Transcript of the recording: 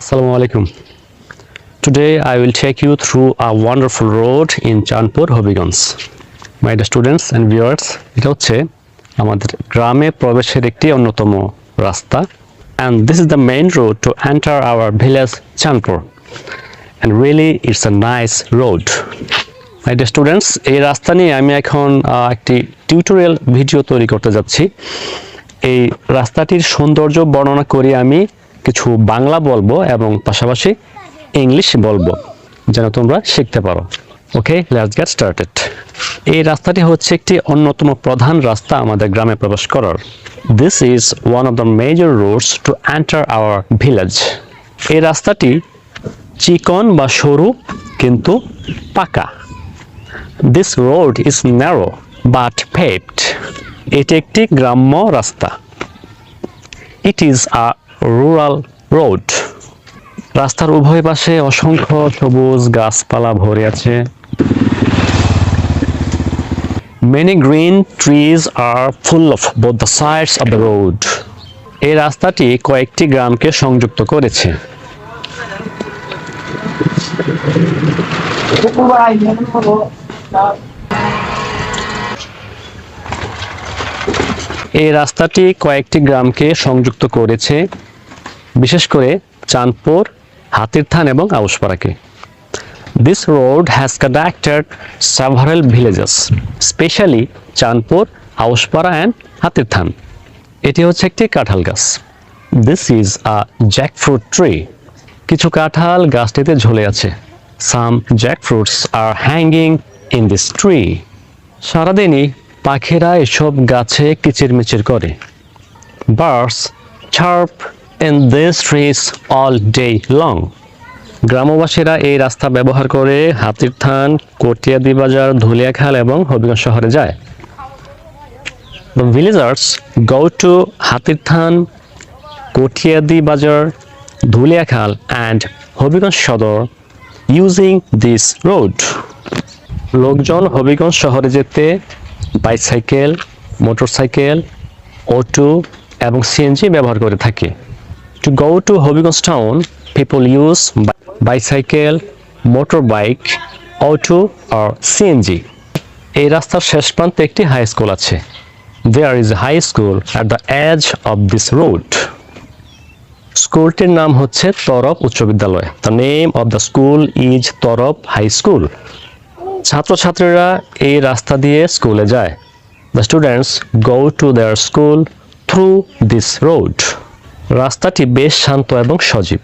Assalamu alaikum. Today I will take you through a wonderful road in Chandpur, Hobigans. My dear students and viewers, এটা হচ্ছে আমাদের গ্রামে প্রবেশের একটি অন্যতম রাস্তা and this is the main road to enter our village Chandpur. And really it's a nice road. My dear students, এই রাস্তা নিয়ে আমি এখন একটি টিউটোরিয়াল ভিডিও তৈরি করতে যাচ্ছি এই রাস্তাটির সৌন্দর্য বর্ণনা করে আমি কিছু বাংলা বলব এবং পাশাপাশি ইংলিশ বলব, যেন তোমরা শিখতে পারো। ওকে লেটস গেট স্টার্টেড এই রাস্তাটি হচ্ছে একটি অন্যতম প্রধান রাস্তা আমাদের গ্রামে প্রবেশ করার। This is one of the major roads to enter our village এই রাস্তাটি চিকন বা সরু, কিন্তু পাকা। This road is narrow but paved. এটি একটি গ্রাম্য রাস্তা। It is a rural road রাস্তার উভয় পাশে অসংখ্য সবুজ গাছপালা ভরে আছে। Many green trees are full of both the sides of the road এই রাস্তাটি কয়েকটি গ্রামকে সংযুক্ত করেছে। এই রাস্তাটি কয়েকটি গ্রামকে সংযুক্ত করেছে। বিশেষ করে চাঁদপুর হাতির থান এবং আউসপাড়াকে। This road has connected several villages specially Chandpur, Auspara and Hatirthan. এটি হচ্ছে একটি কাঁঠাল গাছ। This is a jackfruit tree কিছু কাঁঠাল গাছটিতে ঝুলে আছে। Some jackfruits are hanging in this tree সারাদিনই পাখিরা এসব গাছে কিচিরমিচির করে। Birds chirp in this trees all day long গ্রামবাসীরা এই রাস্তা ব্যবহার করে হাতির থান কটিয়াদি বাজার ধুলিয়াখাল এবং হবিগঞ্জ শহরে যায়। The villagers go to Hatirthan, Kotiadi Bazar, Dhuliakhal and Habiganj Sadar using this road লোকজন হবিগঞ্জ শহরে যেতে বাইসাইকেল মোটরসাইকেল অটো এবং সিএনজি ব্যবহার করে থাকে। Go to Habiganj town people use bicycle motor bike auto R CNG এই রাস্তার শেষ প্রান্তে একটি হাই স্কুল আছে। There is high school at the edge of this road স্কুলটির নাম হচ্ছে তরফ উচ্চ বিদ্যালয়। The name of the school is Taraf high school ছাত্রছাত্রীরা এই রাস্তা দিয়ে স্কুলে যায়। The students go to their school through this road রাস্তাটি বেশ শান্ত এবং সজীব।